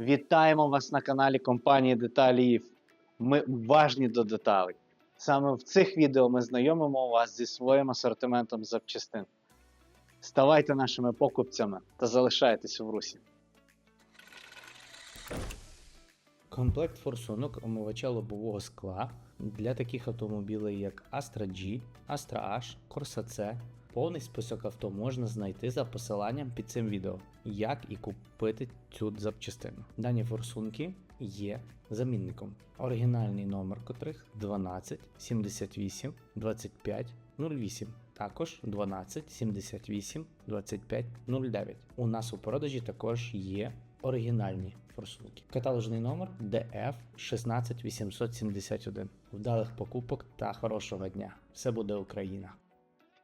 Вітаємо вас на каналі компанії Деталі. Ми уважні до деталей. Саме в цих відео ми знайомимо вас зі своїм асортиментом запчастин. Ставайте нашими покупцями та залишайтесь в русі. Комплект форсунок омивача лобового скла для таких автомобілів, як Astra G, Astra H, Corsa C. Повний список авто можна знайти за посиланням під цим відео, як і купити цю запчастину. Дані форсунки є замінником. Оригінальний номер котрих 12 78 25 08. Також 12 78 25 09. У нас у продажі також є оригінальні форсунки. Каталожний номер DF 16871. Вдалих покупок та хорошого дня. Все буде Україна!